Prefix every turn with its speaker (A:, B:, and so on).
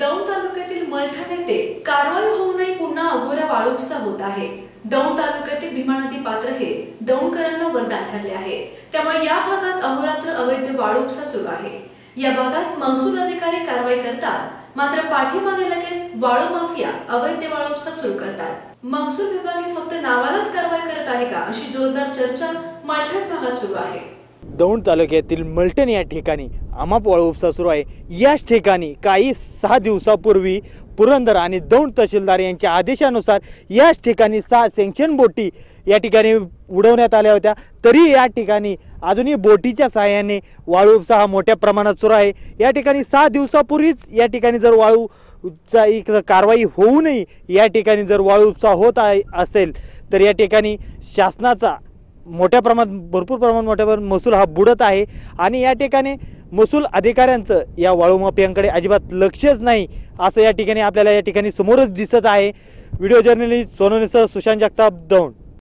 A: दौंड तालुक्यातील मलठण येथे कारवाई होऊ नये पुन्हा अघोरा वाळूपसा होत आहे. दौंड तालुक्यातील भीमा नदी पात्र हे दौंडकरांना वरदान ठरले आहे. त्यामुळे या भागात अहोरात्र अवैध वाळूपसा सुरू आहे. या भागात महसूल अधिकारी कारवाई करतात. मात्र पाठीमागे लगेच वाळू माफिया अवैध वाळूपसा सुरू करतात. महसूल विभाग हे फक्त नावालाच कारवाई करत आहे का अशी जोरदार चर्चा मलठण भागात सुरू आहे.
B: दौंड तालुक्यातील मलटण या ठिकाणी अमाप उपसा सुरू आहे. याच ठिकाणी काही सहा दिवसापूर्वी पुरंदर आणि दौंड तहसीलदार यांच्या आदेशानुसार याच ठिकाणी सहा सेंक्शन बोटी या ठिकाणी उडवण्यात आल्या होत्या. तरी या ठिकाणी अजूनही बोटीच्या सहाय्याने वाळू उपसा हा मोठ्या प्रमाणात सुरू आहे. या ठिकाणी सहा दिवसापूर्वीच या ठिकाणी जर वाळू चा एक कारवाई होऊ नये या ठिकाणी जर वाळू उपसा होत आहे असेल तर या ठिकाणी शासनाचा मोठ्या प्रमाणात भरपूर प्रमाणात मोठ्या प्रमाणात महसूल हा बुडत आहे. आणि या ठिकाणी महसूल अधिकाऱ्यांचं या वाळूमाफियांकडे अजिबात लक्षच नाही असं या ठिकाणी आपल्याला या ठिकाणी समोरच दिसत आहे. व्हिडिओ जर्नलिस्ट सोनोनीसह सुशांत जगताप दौंड.